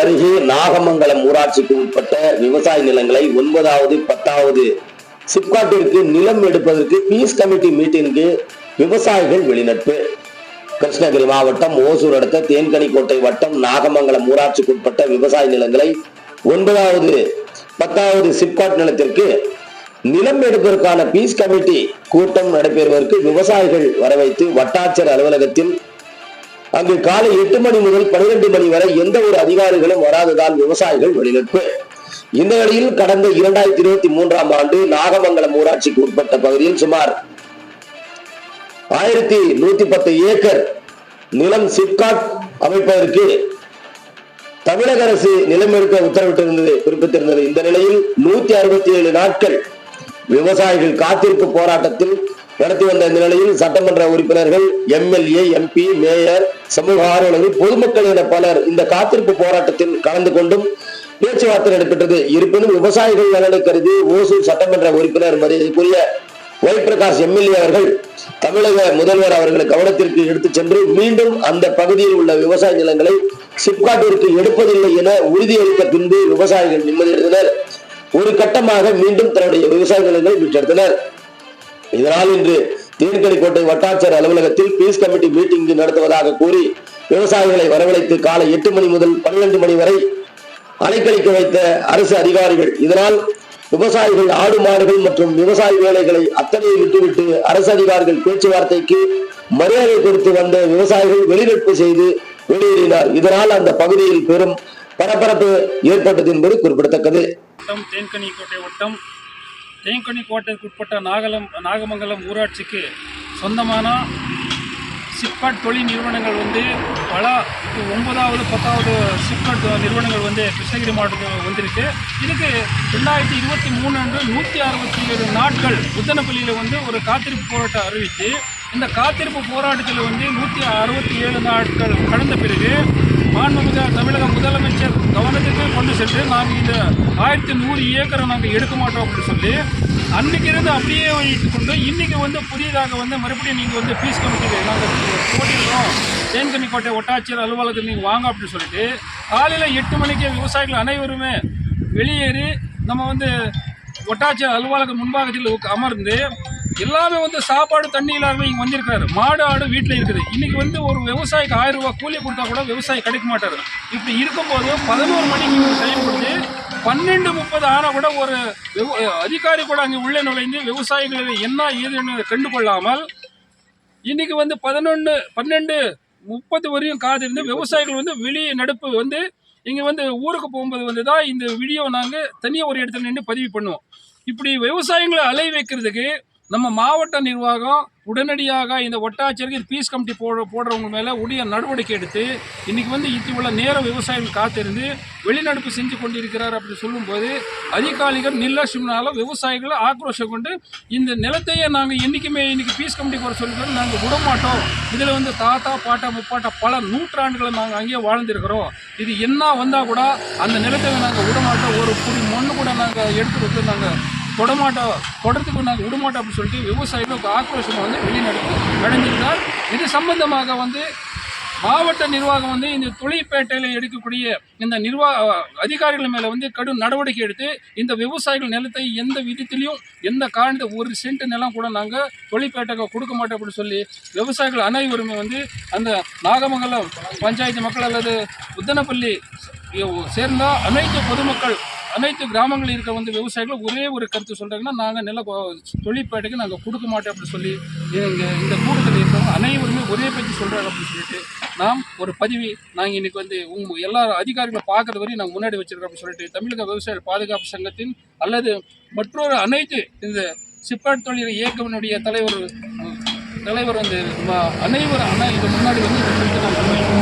அருகே நாகமங்கலம் ஊராட்சிக்கு உட்பட்ட விவசாய நிலங்களை ஒன்பதாவது பத்தாவது சிப்காட்டிற்கு நிலம் எடுப்பதற்கு பீஸ் கமிட்டி மீட்டிங்கு விவசாயிகள் வெளிநட்பு. கிருஷ்ணகிரி மாவட்டம் ஓசூர் அடுத்த தேன்கனிக்கோட்டை வட்டம் நாகமங்கலம் ஊராட்சிக்கு உட்பட்ட விவசாய நிலங்களை ஒன்பதாவது பத்தாவது சிப்காட் நிலத்திற்கு நிலம் எடுப்பதற்கான பீஸ் கமிட்டி கூட்டம் நடைபெறுவதற்கு விவசாயிகள் வரவைத்து வட்டாட்சியர் அலுவலகத்தில் அங்கு காலை எட்டு மணி முதல் பனிரெண்டு மணி வரை எந்த ஒரு அதிகாரிகளும் வராததால் விவசாயிகள் வெளிநட்பு. இந்த நிலையில் கடந்த இரண்டாயிரத்தி இருபத்தி மூன்றாம் ஆண்டு நாகமங்கலம் ஊராட்சிக்கு உட்பட்ட பகுதியில் சுமார் ஆயிரத்தி நூத்தி பத்து ஏக்கர் நிலம் சிப்காட் அமைப்பதற்கு தமிழக அரசு நிலம் எடுக்க உத்தரவிட்டிருந்தது குறிப்பிட்டிருந்தது. இந்த நிலையில் நூத்தி அறுபத்தி ஏழு நாட்கள் விவசாயிகள் காத்திருப்பு போராட்டத்தில் நடத்தி வந்த இந்த நிலையில் சட்டமன்ற உறுப்பினர்கள் எம்எல்ஏ எம்பி மேயர் சமூக ஆர்வலர்கள் பொதுமக்கள் என பலர் இந்த காத்திருப்பு போராட்டத்தில் கலந்து கொண்டும் பேச்சுவார்த்தை நடைபெற்றது. இருப்பினும் விவசாயிகள் நலனை கருதி ஓசூர் சட்டமன்ற உறுப்பினர் மரியாதைக்குரிய ஒய் பிரகாஷ் எம்எல்ஏ அவர்கள் தமிழக முதல்வர் அவர்களை கவனத்திற்கு எடுத்துச் சென்று மீண்டும் அந்த பகுதியில் உள்ள விவசாய நிலங்களை சிப்காட்டிற்கு எடுப்பதில்லை என உறுதியளித்த பின்பு விவசாயிகள் நிம்மதியடைந்தனர் ஒரு கட்டமாக மீண்டும் தன்னுடைய விவசாய நிலங்களை மீட்டெடுத்தனர் இதனால் இன்று தேன்கனிக்கோட்டை வட்டாட்சியர் அலுவலகத்தில் பீஸ் கமிட்டி மீட்டிங் நடத்துவதாக கூறி விவசாயிகளை வரவழைத்து காலை எட்டு மணி முதல் பன்னிரண்டு மணி வரை அலைக்கழிக்க வைத்த அரசு அதிகாரிகள். இதனால் விவசாயிகள் ஆடு மாடுகள் மற்றும் விவசாய வேலைகளை அத்தனையை விட்டுவிட்டு அரசு அதிகாரிகள் பேச்சுவார்த்தைக்கு மரியாதை கொடுத்து வந்த விவசாயிகள் வெளிநடப்பு செய்து வெளியேறினார் இதனால் அந்த பகுதியில் பெரும் பரபரப்பு ஏற்பட்டது என்பது குறிப்பிடத்தக்கது. தேன்கனி கோட்டை வட்டம். தேன்கனிக்கோட்டைக்கு உட்பட்ட நாகலம் நாகமங்கலம் ஊராட்சிக்கு சொந்தமான சிப்காட் தொழில் நிறுவனங்கள் வந்து பல ஒன்பதாவது பத்தாவது சிப்காட் நிறுவனங்கள் வந்து கிருஷ்ணகிரி மாவட்டத்தில் வந்திருக்கு. இதுக்கு ரெண்டாயிரத்தி இருபத்தி மூணு அன்று நூற்றி அறுபத்தி ஏழு நாட்கள் புத்தனப்பள்ளியில் வந்து ஒரு காத்திருப்பு போராட்டம் அறிவித்து இந்த காத்திருப்பு போராட்டத்தில் வந்து நூற்றி அறுபத்தி ஏழு நாட்கள் கடந்த பிறகு மாண்புமிகு தமிழக முதலமைச்சர் கவனத்துக்கு கொண்டு சென்று நாங்கள் இந்த ஆயிரத்தி நூறு ஏக்கரை நாங்கள் எடுக்க மாட்டோம் அப்படின்னு சொல்லி அன்னைக்கு இருந்து அப்படியே வைத்து கொண்டு இன்றைக்கி வந்து புதியதாக வந்து மறுபடியும் நீங்கள் வந்து ஃபீஸ் கமிட்டியில் நாங்கள் போட்டிடுறோம் தேன்கனிக்கோட்டை ஒட்டாட்சியர் அலுவலகத்தில் நீங்கள் வாங்க அப்படின்னு சொல்லிட்டு காலையில் எட்டு மணிக்கு விவசாயிகள் அனைவருமே வெளியேறி நம்ம வந்து ஒட்டாட்சியர் அலுவலகம் முன்பாகத்தில் அமர்ந்து எல்லாமே வந்து சாப்பாடு தண்ணி இல்லாமல் இங்கே வந்திருக்காரு மாடு ஆடு வீட்டில் இருக்குது. இன்றைக்கி வந்து ஒரு விவசாயிக்கு ஆயிரம் ரூபா கூலி கொடுத்தா கூட விவசாயி கிடைக்க மாட்டார். இப்படி இருக்கும்போது பதினோரு மணிக்கு இவங்க செயல்படுத்தி கொடுத்து பன்னெண்டு முப்பது ஆனால் கூட ஒரு விவ- அதிகாரி கூட அங்கே உள்ளே நுழைந்து விவசாயிகள் என்ன ஏதுன்னு கண்டு கொள்ளாமல் இன்றைக்கி வந்து பதினொன்று பன்னெண்டு முப்பது வரையும் காத்திருந்து விவசாயிகள் வந்து வெளியே நடுப்பு வந்து இங்கே வந்து ஊருக்கு போகும்போது வந்து தான் இந்த வீடியோ நாங்கள் தனியாக ஒரு இடத்துல நின்று பதிவு பண்ணுவோம். இப்படி விவசாயிகளை அலை வைக்கிறதுக்கு நம்ம மாவட்ட நிர்வாகம் உடனடியாக இந்த ஒட்டாட்சியருக்கு இது பீஸ் கமிட்டி போடுற போடுறவங்க மேலே உடைய நடவடிக்கை எடுத்து இன்றைக்கி வந்து இவ்வளோ நேரம் விவசாயிகள் காத்திருந்து வெளிநடப்பு செஞ்சு கொண்டிருக்கிறார் அப்படி சொல்லும்போது அதிகாரிகள் நிர்லட்சியம்னால விவசாயிகளை ஆக்ரோஷம் கொண்டு இந்த நிலத்தையே நாங்கள் என்றைக்குமே இன்றைக்கி பீஸ் கமிட்டி போட சொல்லிக்கிறோம் நாங்கள் விட மாட்டோம் இதில் வந்து தாத்தா பாட்டா முப்பாட்டா பல நூற்றாண்டுகளை நாங்கள் அங்கேயே வாழ்ந்திருக்கிறோம். இது என்ன வந்தால் கூட அந்த நிலத்தை நாங்கள் விட மாட்டோம் ஒரு புடி மண்ணு கூட நாங்கள் எடுத்து வந்து நாங்கள் தொடமாட்டோம் தொடர்த்துக்கு நாங்கள் விடமாட்டோம் அப்படின்னு சொல்லிட்டு விவசாயிகளுக்கு ஆக்ரோஷம் வந்து வெளிநடப்பு நடந்திருந்தார். இது சம்பந்தமாக வந்து மாவட்ட நிர்வாகம் வந்து இந்த தொழிற்பேட்டையில் எடுக்கக்கூடிய இந்த நிர்வாக அதிகாரிகள் மேலே வந்து கடும் நடவடிக்கை எடுத்து இந்த விவசாயிகள் நிலத்தை எந்த விதத்திலையும் எந்த காரணத்தை ஒரு சென்ட் நிலம் கூட நாங்கள் தொழிற்பேட்டைக்கு கொடுக்க மாட்டோம் அப்படின்னு சொல்லி விவசாயிகள் அனைவருமே வந்து அந்த நாகமங்கலம் பஞ்சாயத்து மக்கள் அல்லது உத்தனப்பள்ளி சேர்ந்த அனைத்து பொதுமக்கள் அனைத்து கிராமங்களில் இருக்க வந்து விவசாயிகள் ஒரே ஒரு கருத்து சொல்கிறாங்கன்னா நாங்கள் நில தொழிற்பேட்டைக்கு நாங்கள் கொடுக்க மாட்டோம் அப்படின்னு சொல்லி எங்கள் இந்த கூட்டத்தில் இருக்கிறவங்க அனைவருமே ஒரே பேச்சு சொல்கிறாங்க அப்படின்னு சொல்லிட்டு நாம் ஒரு பதிவு நாங்கள் இன்றைக்கி வந்து உங்க எல்லா அதிகாரிகளை பார்க்குற வரையும் நாங்கள் முன்னாடி வச்சுருக்கோம் அப்படின்னு சொல்லிட்டு தமிழக விவசாய பாதுகாப்பு சங்கத்தின் அல்லது மற்றொரு அனைத்து இந்த சிப்பாட் தொழில் இயக்கத்தினுடைய தலைவர் தலைவர் வந்து அனைவர் அனைவரும் ஆனால் இது முன்னாடி வந்து